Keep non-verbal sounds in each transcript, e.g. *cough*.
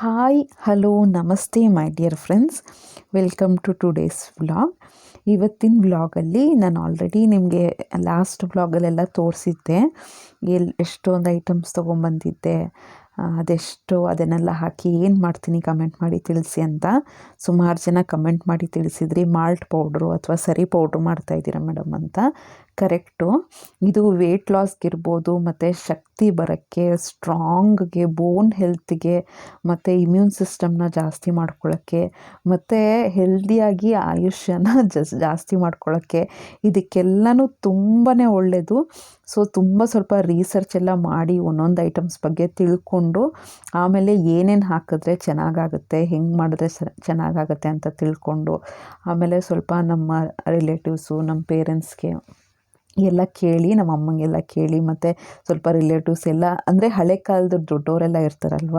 Hi hello ನಮಸ್ತೆ my dear friends welcome to today's vlog ಇವತ್ತಿನ ವ್ಲಾಗಲ್ಲಿ ನಾನು ಆಲ್ರೆಡಿ ನಿಮಗೆ ಲಾಸ್ಟ್ ವ್ಲಾಗಲ್ಲೆಲ್ಲ ತೋರಿಸಿದ್ದೆ. ಎಲ್ಲಿ ಎಷ್ಟೊಂದು ಐಟಮ್ಸ್ ತೊಗೊಂಬಂದಿದ್ದೆ ಅದೆಷ್ಟು ಅದನ್ನೆಲ್ಲ ಹಾಕಿ ಏನು ಮಾಡ್ತೀನಿ ಕಮೆಂಟ್ ಮಾಡಿ ತಿಳಿಸಿ ಅಂತ. ಸುಮಾರು ಜನ ಕಮೆಂಟ್ ಮಾಡಿ ತಿಳಿಸಿದ್ರಿ ಮಾಲ್ಟ್ ಪೌಡ್ರು ಅಥವಾ ಸರಿ ಪೌಡ್ರು ಮಾಡ್ತಾಯಿದ್ದೀರಾ ಮೇಡಮ್ ಅಂತ. ಕರೆಕ್ಟು. ಇದು ವೆಯ್ಟ್ ಲಾಸ್ಗಿರ್ಬೋದು ಮತ್ತು ಶಕ್ತಿ ಬರೋಕ್ಕೆ ಸ್ಟ್ರಾಂಗ್ಗೆ ಬೋನ್ ಹೆಲ್ತ್ಗೆ ಮತ್ತು ಇಮ್ಯೂನ್ ಸಿಸ್ಟಮ್ನ ಜಾಸ್ತಿ ಮಾಡ್ಕೊಳ್ಳೋಕ್ಕೆ ಮತ್ತು ಹೆಲ್ದಿಯಾಗಿ ಆಯುಷ್ಯನ *laughs* ಜಸ್, ಜಾಸ್ತಿ ಮಾಡ್ಕೊಳ್ಳೋಕ್ಕೆ ಇದಕ್ಕೆಲ್ಲನೂ ತುಂಬಾ ಒಳ್ಳೆಯದು ಸೊ ತುಂಬ ಸ್ವಲ್ಪ ರಿಸರ್ಚ್ ಎಲ್ಲ ಮಾಡಿ ಒಂದೊಂದು ಐಟಮ್ಸ್ ಬಗ್ಗೆ ತಿಳ್ಕೊಂಡು, ಆಮೇಲೆ ಏನೇನು ಹಾಕಿದ್ರೆ ಚೆನ್ನಾಗಾಗುತ್ತೆ, ಹೆಂಗೆ ಮಾಡಿದ್ರೆ ಚೆನ್ನಾಗಾಗುತ್ತೆ ಅಂತ ತಿಳ್ಕೊಂಡು, ಆಮೇಲೆ ಸ್ವಲ್ಪ ನಮ್ಮ ರಿಲೇಟಿವ್ಸು ನಮ್ಮ ಪೇರೆಂಟ್ಸ್ಗೆ ಎಲ್ಲ ಕೇಳಿ, ನಮ್ಮ ಅಮ್ಮಂಗೆಲ್ಲ ಕೇಳಿ, ಮತ್ತು ಸ್ವಲ್ಪ ರಿಲೇಟಿವ್ಸ್ ಎಲ್ಲ, ಅಂದರೆ ಹಳೆ ಕಾಲದ ದೊಡ್ಡವರೆಲ್ಲ ಇರ್ತಾರಲ್ವ,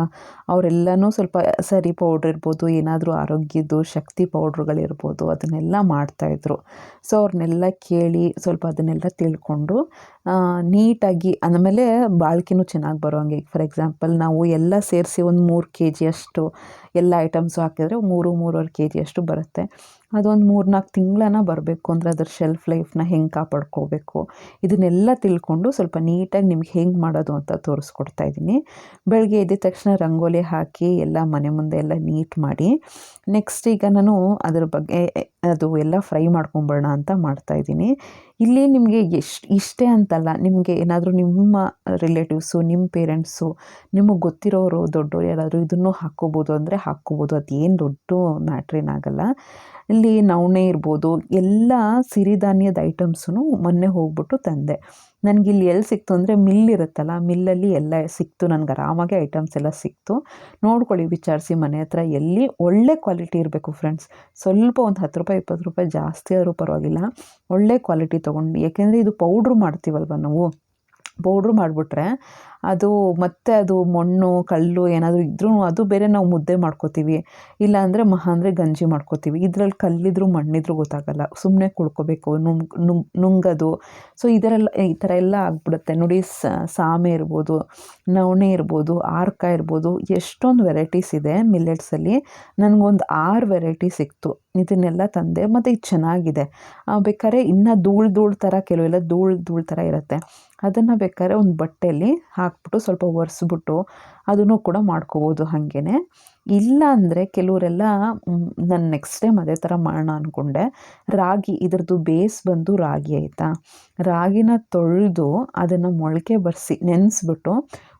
ಅವರೆಲ್ಲನೂ ಸ್ವಲ್ಪ ಸರಿ ಪೌಡ್ರ್ ಇರ್ಬೋದು, ಏನಾದರೂ ಆರೋಗ್ಯದ್ದು, ಶಕ್ತಿ ಪೌಡ್ರುಗಳಿರ್ಬೋದು ಅದನ್ನೆಲ್ಲ ಮಾಡ್ತಾಯಿದ್ರು ಸೊ ಅವ್ರನ್ನೆಲ್ಲ ಕೇಳಿ ಸ್ವಲ್ಪ ಅದನ್ನೆಲ್ಲ ತಿಳ್ಕೊಂಡು ನೀಟಾಗಿ ಆಮೇಲೆ ಬಾಳ್ಕೆನೂ ಚೆನ್ನಾಗಿ ಬರೋಂಗೆ ಫಾರ್ ಎಕ್ಸಾಂಪಲ್ ನಾವು ಎಲ್ಲ ಸೇರಿಸಿ ಒಂದು ಮೂರು ಕೆ ಜಿಯಷ್ಟು ಎಲ್ಲ ಐಟಮ್ಸು ಹಾಕಿದರೆ ಮೂರು, ಮೂರುವರೆ ಕೆ ಜಿಯಷ್ಟು ಬರುತ್ತೆ. ಅದೊಂದು ಮೂರು ನಾಲ್ಕು ತಿಂಗಳನ್ನ ಬರಬೇಕು. ಅಂದರೆ ಅದರ ಶೆಲ್ಫ್ ಲೈಫ್ನ ಹೆಂಗೆ ಕಾಪಾಡ್ಕೋಬೇಕು? ಇದನ್ನೆಲ್ಲ ತಿಳ್ಕೊಂಡು ಸ್ವಲ್ಪ ನೀಟಾಗಿ ನಿಮ್ಗೆ ಹೆಂಗೆ ಮಾಡೋದು ಅಂತ ತೋರಿಸ್ಕೊಡ್ತಾ ಇದ್ದೀನಿ. ಬೆಳಗ್ಗೆ ಎದ್ದ ತಕ್ಷಣ ರಂಗೋಲಿ ಹಾಕಿ ಎಲ್ಲ ಮನೆ ಮುಂದೆ ಎಲ್ಲ ನೀಟ್ ಮಾಡಿ ನೆಕ್ಸ್ಟ್ ಈಗ ನಾನು ಅದ್ರ ಬಗ್ಗೆ, ಅದು ಎಲ್ಲ ಫ್ರೈ ಮಾಡ್ಕೊಂಬೋಣ ಅಂತ ಮಾಡ್ತಾಯಿದ್ದೀನಿ ಇಲ್ಲಿ ನಿಮಗೆ ಎಷ್ಟು, ಇಷ್ಟೇ ಅಂತಲ್ಲ, ನಿಮಗೆ ಏನಾದರೂ ನಿಮ್ಮ ರಿಲೇಟಿವ್ಸು ನಿಮ್ಮ ಪೇರೆಂಟ್ಸು ನಿಮಗೆ ಗೊತ್ತಿರೋರು, ದೊಡ್ಡೋರು ಯಾರಾದರೂ ಇದನ್ನು ಹಾಕ್ಕೋಬೋದು ಅಂದರೆ ಹಾಕ್ಕೋಬೋದು. ಅದೇನು ದೊಡ್ಡ ಮ್ಯಾಟ್ರೇನಾಗಲ್ಲ ಇಲ್ಲಿ ನವಣೆ ಇರ್ಬೋದು. ಎಲ್ಲ ಸಿರಿಧಾನ್ಯದ ಐಟಮ್ಸೂ ಮೊನ್ನೆ ಹೋಗ್ಬಿಟ್ಟು ತಂದೆ. ನನಗೆ ಇಲ್ಲಿ ಎಲ್ಲಿ ಸಿಕ್ತು ಅಂದರೆ ಮಿಲ್ ಇರುತ್ತಲ್ಲ ಮಿಲ್ಲಲ್ಲಿ ಎಲ್ಲ ಸಿಕ್ತು, ನನಗೆ ಆರಾಮಾಗಿ ಐಟಮ್ಸ್ ಎಲ್ಲ ಸಿಕ್ತು. ನೋಡ್ಕೊಳ್ಳಿ, ವಿಚಾರಿಸಿ ಮನೆ ಹತ್ರ ಎಲ್ಲಿ ಒಳ್ಳೆ ಕ್ವಾಲಿಟಿ ಇರಬೇಕು ಫ್ರೆಂಡ್ಸ್ ಸ್ವಲ್ಪ ಒಂದು ಹತ್ತು ರೂಪಾಯಿ, ಇಪ್ಪತ್ತು ರೂಪಾಯಿ ಜಾಸ್ತಿ ಆದರೂ ಪರವಾಗಿಲ್ಲ. ಒಳ್ಳೆ ಕ್ವಾಲಿಟಿ ತೊಗೊಂಡು, ಯಾಕೆಂದರೆ ಇದು ಪೌಡ್ರು ಮಾಡ್ತೀವಲ್ವ ನಾವು? ಪೌಡ್ರು ಮಾಡಿಬಿಟ್ರೆ ಅದು ಮತ್ತೆ ಅದು ಮಣ್ಣು, ಕಲ್ಲು ಏನಾದರೂ ಇದ್ರೂ ಅದು ಬೇರೆ ನಾವು ಮುದ್ದೆ ಮಾಡ್ಕೋತೀವಿ. ಇಲ್ಲ ಅಂದರೆ ಮಹಾ ಅಂದರೆ ಗಂಜಿ ಮಾಡ್ಕೋತೀವಿ. ಇದರಲ್ಲಿ ಕಲ್ಲಿದ್ರು ಮಣ್ಣಿದ್ರು ಗೊತ್ತಾಗಲ್ಲ. ಸುಮ್ಮನೆ ಕುಳ್ಕೋಬೇಕು ನುಂಗ್ ನುಂಗ್ ನುಂಗದು. ಸೊ ಇದರೆಲ್ಲ ಈ ಥರ ಎಲ್ಲ ಆಗ್ಬಿಡುತ್ತೆ. ನೋಡಿ ಸಾಮೆ ಇರ್ಬೋದು, ನವಣೆ ಇರ್ಬೋದು, ಆರ್ಕ ಇರ್ಬೋದು, ಎಷ್ಟೊಂದು ವೆರೈಟೀಸ್ ಇದೆ ಮಿಲ್ಲೆಟ್ಸಲ್ಲಿ ನನಗೊಂದು ಆರು ವೆರೈಟಿ ಸಿಕ್ತು. ಇದನ್ನೆಲ್ಲ ತಂದೆ, ಮತ್ತು ಇದು ಚೆನ್ನಾಗಿದೆ. ಬೇಕಾದ್ರೆ ಇನ್ನೂ ಧೂಳು ಧೂಳು ಥರ, ಕೆಲವೆಲ್ಲ ಧೂಳು ಧೂಳು ಥರ ಇರುತ್ತೆ. ಅದನ್ನು ಬೇಕಾದ್ರೆ ಒಂದು ಬಟ್ಟೆಯಲ್ಲಿ ಹಾಕ್ಬಿಟ್ಟು ಸ್ವಲ್ಪ ಒರೆಸ್ಬಿಟ್ಟು ಅದನ್ನು ಕೂಡ ಮಾಡ್ಕೋಬೋದು ಹಾಗೇ ಇಲ್ಲ ಅಂದರೆ ಕೆಲವರೆಲ್ಲ ನಾನು ನೆಕ್ಸ್ಟ್ ಟೈಮ್ ಅದೇ ಥರ ಮಾಡೋಣ ಅಂದ್ಕೊಂಡೆ ರಾಗಿ, ಇದ್ರದ್ದು ಬೇಸ್ ಬಂದು ರಾಗಿ ಆಯಿತಾ? ರಾಗಿನ ತೊಳೆದು ಅದನ್ನು ಮೊಳಕೆ ಬರೆಸಿ, ನೆನೆಸ್ಬಿಟ್ಟು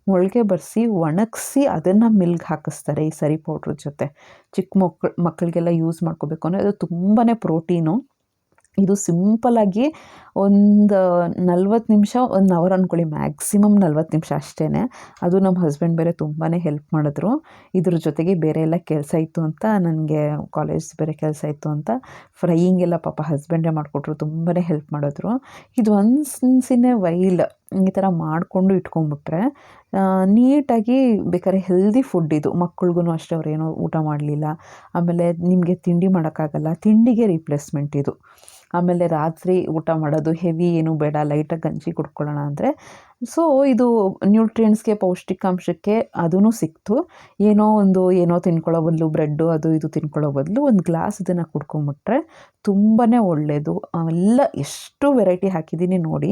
ಮೊಳಕೆ ಬರೆಸಿ ಒಣಗಿಸಿ ಅದನ್ನು ಮಿಲ್ಗೆ ಹಾಕಿಸ್ತಾರೆ ಈ ಸರಿ ಪೌಡ್ರ್ ಜೊತೆ. ಚಿಕ್ಕ ಮಕ್ಳು ಮಕ್ಕಳಿಗೆಲ್ಲ ಯೂಸ್ ಮಾಡ್ಕೋಬೇಕು ಅಂದರೆ ಅದು ತುಂಬಾ ಪ್ರೋಟೀನು. ಇದು ಸಿಂಪಲ್ಲಾಗಿ ಒಂದು ನಲ್ವತ್ತು ನಿಮಿಷ, ಒಂದು ಅವರ್ ಅಂದ್ಕೊಳ್ಳಿ ಮ್ಯಾಕ್ಸಿಮಮ್ ನಲ್ವತ್ತು ನಿಮಿಷ ಅಷ್ಟೇ ಅದು ನಮ್ಮ ಹಸ್ಬೆಂಡ್ ಬೇರೆ ತುಂಬಾ ಹೆಲ್ಪ್ ಮಾಡಿದ್ರು. ಇದ್ರ ಜೊತೆಗೆ ಬೇರೆ ಎಲ್ಲ ಕೆಲಸ ಇತ್ತು ಅಂತ ನನಗೆ ಕಾಲೇಜ್ ಬೇರೆ ಕೆಲಸ ಇತ್ತು ಅಂತ ಫ್ರೈಯಿಂಗ್ ಎಲ್ಲ ಪಾಪ ಹಸ್ಬೆಂಡೇ ಮಾಡಿಕೊಟ್ರು. ತುಂಬಾ ಹೆಲ್ಪ್ ಮಾಡಿದ್ರು. ಇದು ಒನ್ಸಿನ್ಸಿನೇ ವೈಲ್ ಈ ಥರ ಮಾಡಿಕೊಂಡು ಇಟ್ಕೊಂಡ್ಬಿಟ್ರೆ ನೀಟಾಗಿ ಬೇಕಾದ್ರೆ ಹೆಲ್ದಿ ಫುಡ್ ಇದು. ಮಕ್ಳಿಗೂ ಅಷ್ಟೇ ಅವ್ರೇನೋ ಊಟ ಮಾಡಲಿಲ್ಲ. ಆಮೇಲೆ ನಿಮಗೆ ತಿಂಡಿ ಮಾಡೋಕ್ಕಾಗಲ್ಲ, ತಿಂಡಿಗೆ ರಿಪ್ಲೇಸ್ಮೆಂಟ್ ಇದು. ಆಮೇಲೆ ರಾತ್ರಿ ಊಟ ಮಾಡೋದು ಹೆವಿ ಏನು ಬೇಡ ಲೈಟಾಗಿ ಗಂಜಿ ಕುಡ್ಕೊಳ್ಳೋಣ ಅಂದರೆ ಸೊ ಇದು ನ್ಯೂಟ್ರಿಯೆಂಟ್ಸ್ಗೆ ಪೌಷ್ಟಿಕಾಂಶಕ್ಕೆ ಅದೂ ಸಿಕ್ತು. ಏನೋ ಒಂದು, ಏನೋ ತಿನ್ಕೊಳ್ಳೋ ಬದಲು ಬ್ರೆಡ್ಡು ಅದು ಇದು ತಿನ್ಕೊಳ್ಳೋ ಬದಲು ಒಂದು ಗ್ಲಾಸ್ ಇದನ್ನು ಕುಡ್ಕೊಂಬಿಟ್ರೆ ತುಂಬಾ ಒಳ್ಳೆಯದು ಅವೆಲ್ಲ ಎಷ್ಟು ವೆರೈಟಿ ಹಾಕಿದ್ದೀನಿ ನೋಡಿ.